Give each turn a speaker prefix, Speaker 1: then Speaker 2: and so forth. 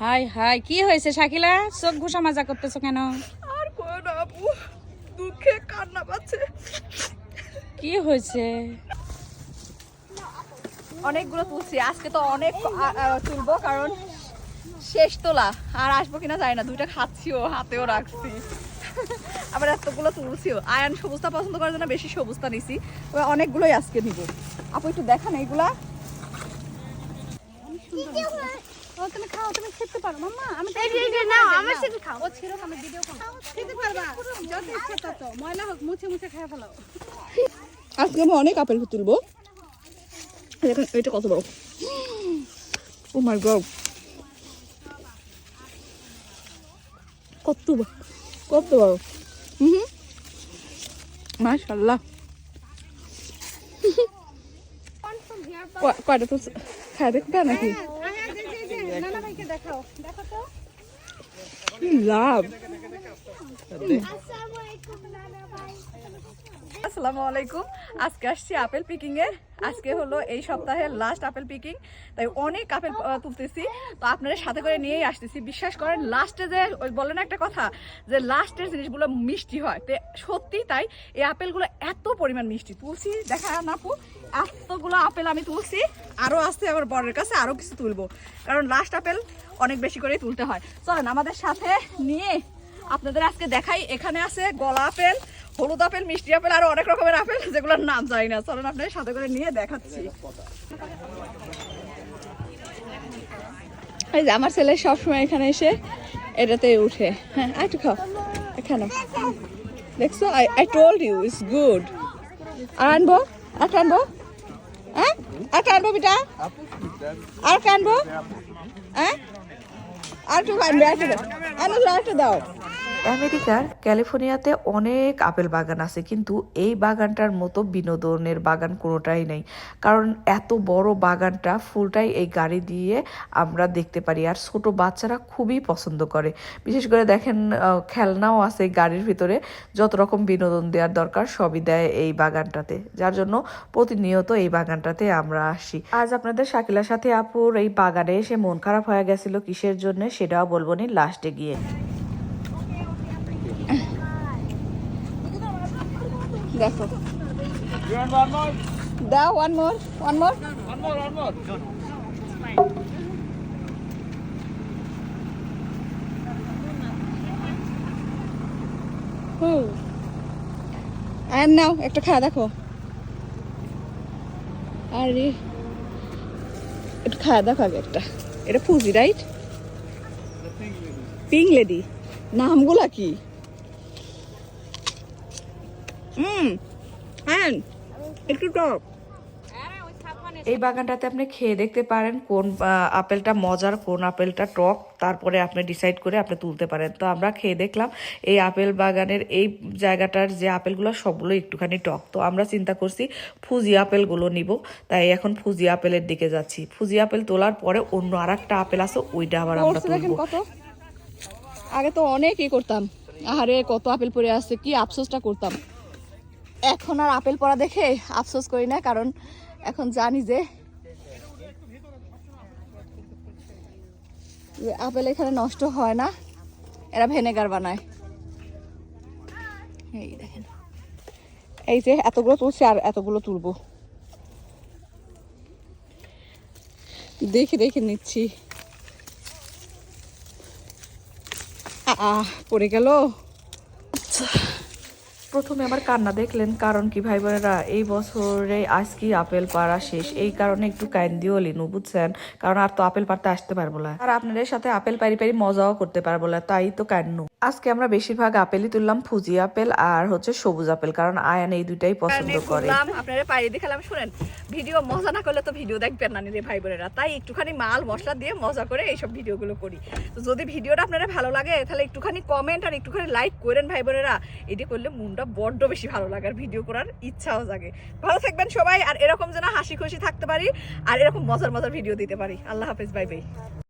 Speaker 1: High high কি হয়েছে শাকিলা? চোখ ঘুষা মাজা করতেছো কেন?
Speaker 2: আর কই না আপু দুঃখে কান্না পাচ্ছে।
Speaker 1: কি হয়েছে?
Speaker 2: অনেকগুলো তুলছি আজকে তো অনেক তুলবো কারণ শেষ তোলা আর আসব কিনা জানি না দুইটা খাচ্ছিও হাতেও রাখছি। আবার এতগুলো তুলছিও আয়ান সবুজটা পছন্দ করার জন্য বেশি সবুজটা নিছি অনেকগুলোই আজকে নিব। আপু একটু দেখান এইগুলা।
Speaker 1: ও তুমি খাও তুমি খেতে পারো। মাম্মা আমি
Speaker 3: নাও আমার সাথে খাও।
Speaker 1: ও ছিল আমি ভিডিও কল খেতে পারবা। যত ইচ্ছা তত। ময়লা হোক মুছে মুছে খেয়ে ফেলাও
Speaker 2: আজকে আমি অনেক আপেল তুলবো। দেখুন এটা কত বড়। Oh my God. কত বড় কত বড়। হুম মাশাল্লাহ কয়টা তো খায় দেখবে নাকি?
Speaker 1: ভাইকে দেখাও দেখো তো।
Speaker 2: কি আজকে আসছি আপেল পিকিং এ আজকে হলো এই সপ্তাহের লাস্ট আপেল পিকিং তাই অনেক আপেল তুলতেছি। তো আপনাদের সাথে করে নিয়েই আসতেছি। বিশ্বাস করেন লাস্টে যে, ওই বলেন একটা কথা, যে লাস্টের জিনিসগুলো মিষ্টি হয়। তো সত্যি তাই, এই আপেলগুলো এত পরিমাণ মিষ্টি। তুলছি, দেখা না আপু, এতগুলো আপেল আমি তুলছি। আরও আসছে আমার বরের কাছে আরও কিছু তুলবো। কারণ লাস্ট আপেল অনেক বেশি করেই তুলতে হয়। চলেন আমাদের সাথে নিয়ে আপনাদের আজকে দেখাই। এখানে আছে গলা আপেল, হলুদ আপেল, মিষ্টি আপেল, আর অনেক রকমের আপেল, যেগুলোর নাম জানি না। চলেন আপনাদের সাথে করে নিয়ে দেখাচ্ছি। এই যে আমার ছেলে সবসময় এখানে এসে এটাতে উঠে। হ্যাঁ একটু খাও। এখানে। দেখছ? I I told you it's good আর আনব? আর আনব? হ্যাঁ? আর আনব বিটা? আর আনব? হ্যাঁ? আর একটু আর একটু দাও।
Speaker 4: আমেরিকার ক্যালিফোর্নিয়াতে অনেক আপেল বাগান আছে, কিন্তু এই বাগানটার মতো বিনোদনের বাগান কোনোটাই নেই। কারণ এত বড় বাগানটা ফুলটাই এই গাড়ি দিয়ে আমরা দেখতে পারি, আর ছোট বাচ্চারা খুবই পছন্দ করে। বিশেষ করে দেখেন খেলনাও আছে গাড়ির ভিতরে, যত রকম বিনোদন দেওয়ার দরকার সবই দেয় এই বাগানটাতে, যার জন্য প্রতিনিয়ত এই বাগানটাতে আমরা আসি। আজ আপনাদের শাকিলার সাথে আপুর এই বাগানে এসে মন খারাপ হয়ে গেছিল, কিসের জন্য সেটাও বলব নি, লাস্টে গিয়ে।
Speaker 2: দেখো। দাও ওয়ান মোর ওয়ান মোর আর নাও, একটা খা দেখো। আরে, একটু খা দেখো আগে একটা। এটা ফুজি রাইট পিং লেডি নামগুলা কি? হুম হ্যাঁ একটু টক।
Speaker 4: এই বাগানটাতে আপনি খেয়ে দেখতে পারেন কোন আপেলটা মজার কোন আপেলটা টক তারপরে আপনি ডিসাইড করে আপনি তুলতে পারেন। তো আমরা খেয়ে দেখলাম এই আপেল বাগানের এই জায়গাটার যে আপেলগুলো সবগুলো একটুখানি টক। তো আমরা চিন্তা করছি ফুজি আপেলগুলো নিব। তাই এখন ফুজি আপেলের দিকে যাচ্ছি। ফুজি আপেল তোলার পরে অন্য আর একটা আপেল আছে ওইটা আবার আমরা তুলবো।
Speaker 2: আগে তো অনেক ই করতাম। আহারে কত আপেল পরে আছে কি আফসোসটা করতাম। এখন আর আপেল পড়া দেখে আফসোস করি না, কারণ এখন জানি যে আপেল এখানে নষ্ট হয় না, এরা ভেনেগার বানায়। এই দেখেন। এই যে এতগুলো তুলছি আর এতগুলো তুলবো। দেখে দেখে নিচ্ছি। আহ পড়ে গেল।
Speaker 4: প্রথমে আমার কান্না দেখলেন কারণ কি ভাই বোনেরা এই বছরে আজকে আপেল পাড়া শেষ। এই কারণে একটু কাইন দিও লিনু বুঝছেন? কারণ আর তো আপেল পাড়তে আসতে পারব না। আর আপনাদের সাথে আপেল পারি পারি মজাও করতে পারব না তাই তো কান্নু। আজকে আমরা বেশিরভাগ আপেলই তুললাম ফুজি আপেল আর হচ্ছে সবুজ আপেল কারণ আয়ান এই দুটাই পছন্দ করে।
Speaker 2: আপনারা পাড়ি দেখালাম শুনেন। ভিডিও মজা না করলে তো ভিডিও দেখবেন না রে ভাই বোনেরা তাই একটুখানি মাল মশলা দিয়ে মজা করে এইসব ভিডিওগুলো করি। তো যদি ভিডিওটা আপনারা ভালো লাগে তাহলে একটুখানি কমেন্ট আর একটুখানি লাইক করেন ভাই বোনেরা এটি করলে মনটা বড্ড বেশি ভালো লাগে আর ভিডিও করার ইচ্ছাও জাগে। ভালো থাকবেন সবাই, আর এরকম যেন হাসি খুশি থাকতে পারি, আর এরকম মজার মজার ভিডিও দিতে পারি। আল্লাহ হাফিজ, বাই বাই।